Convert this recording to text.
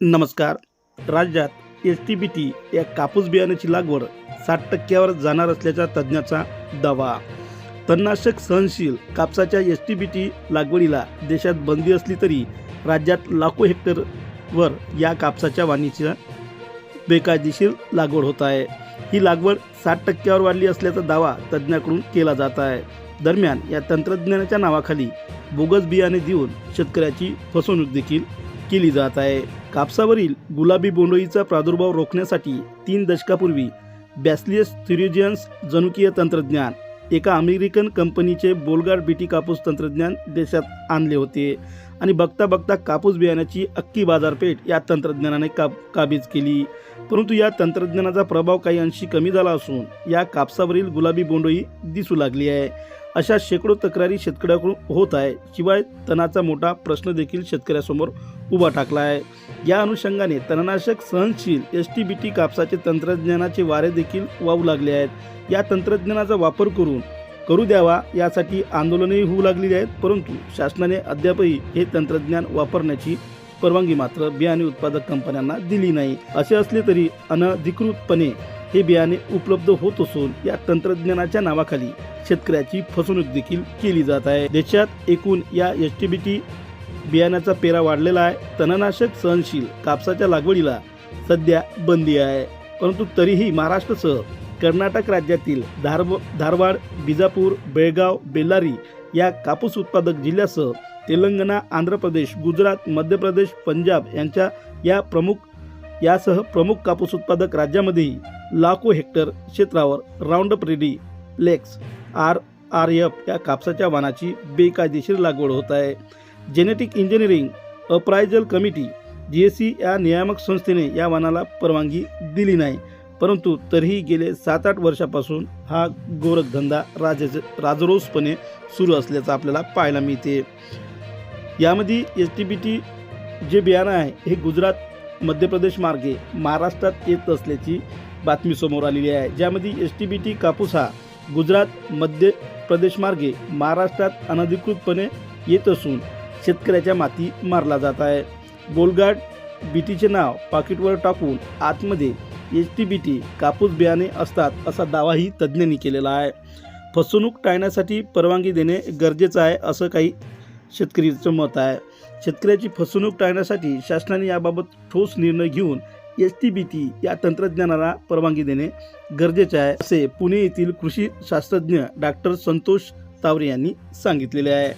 नमस्कार. राज्यात S T B T या कापूस बियाण्याची लागवड साठ टक्क्यावर जाणार असल्याचा तज्ज्ञाचा दावा. तणनाशक सहनशील कापसाच्या एस टी बी टी लागवडीला देशात बंदी असली तरी राज्यात लाखो हेक्टरवर या कापसाच्या वाणीच्या बेकायदेशीर लागवड होत आहे. ही लागवड साठ टक्क्यावर वाढली असल्याचा दावा तज्ज्ञाकडून केला जात आहे. दरम्यान या तंत्रज्ञानाच्या नावाखाली बोगस बियाणे देऊन शेतकऱ्याची फसवणूक देखील केली जात आहे. कापसावरील गुलाबी बोंडोईचा प्रादुर्भाव रोखण्यासाठी तीन दशकापूर्वी बॅसलियस थ्युरिजियन्स जनुकीय तंत्रज्ञान एका अमेरिकन कंपनीचे बोलगाड बीटी कापूस तंत्रज्ञान देशात आणले होते आणि बघता बघता कापूस बियाण्याची अख्खी बाजारपेठ या तंत्रज्ञानाने का काबीज केली. परंतु या तंत्रज्ञानाचा प्रभाव काही अंशी कमी झाला असून या कापसावरील गुलाबी बोंडोई दिसू लागली आहे. अशा शेकडो तक्रारी शेतकऱ्याकडून होत आहे. शिवाय तणाचा मोठा प्रश्न देखील शेतकऱ्यासमोर उभा टाकला आहे या अनुषंगाने तणनाशक सहनशील एस टी बी टी कापसाचे तंत्रज्ञानाचे वारे देखील वाहू लागले आहेत. या तंत्रज्ञानाचा वापर करून करू द्यावा यासाठी आंदोलनही होऊ लागलेली आहेत परंतु शासनाने अद्यापही हे तंत्रज्ञान वापरण्याची परवानगी मात्र बियाणे उत्पादक कंपन्यांना दिली नाही. असे असले तरी अनधिकृतपणे हे बियाणे उपलब्ध होत असून या तंत्रज्ञानाच्या नावाखाली शेतकऱ्याची फसवणूक देखील केली जात आहे. देशात एकूण या एस टी बी टी बियाण्याचा पेरा वाढलेला आहे. तणनाशक सहनशील कापसाच्या लागवडीला सध्या बंदी आहे. परंतु तरीही महाराष्ट्रासह कर्नाटक राज्यातील धार धारवाड बिजापूर बेळगाव बेल्लारी या कापूस उत्पादक जिल्ह्यासह तेलंगणा आंध्र प्रदेश गुजरात मध्य प्रदेश पंजाब यांच्या या प्रमुख यासह प्रमुख कापूस उत्पादक राज्यामध्येही लाखो हेक्टर क्षेत्रावर Roundup ready flex R R F या कापसाच्या वाणाची बेकायदेशीर लागवड होत आहे. Genetic engineering appraisal committee G S C या नियामक संस्थेने या वनाला परवानगी दिली नाही. परंतु तरीही गेले सात आठ वर्षापासून हा गोरखधंदा राजज राजरोसपणे सुरू असल्याचं आपल्याला पाहायला मिळते. यामध्ये एस टी बी टी जे बियाणं आहे हे गुजरात मध्य प्रदेश मार्गे महाराष्ट्रात येत असल्याची बातमी समोर आलेली आहे. ज्यामध्ये एस टी बी टी कापूस हा गुजरात मध्य प्रदेश मार्गे महाराष्ट्रात अनधिकृतपणे येत असून शेतकऱ्याच्या माती मारला जात आहे. बोलगाट बीटीचे नाव पाकिटवर टाकून आतमध्ये एच टी बी टी कापूस बियाणे असतात असा दावाही तज्ज्ञांनी केलेला आहे. फसवणूक टाळण्यासाठी परवानगी देणे गरजेचं आहे असं काही शेतकरीचं मत आहे. शेतकऱ्याची फसवणूक टाळण्यासाठी शासनाने याबाबत ठोस निर्णय घेऊन एस टी बी टी या तंत्रज्ञानाला परवानगी देणे गरजेचे आहे असे पुणे येथील कृषी शास्त्रज्ञ डॉक्टर संतोष तावरे यांनी सांगितलेले आहे.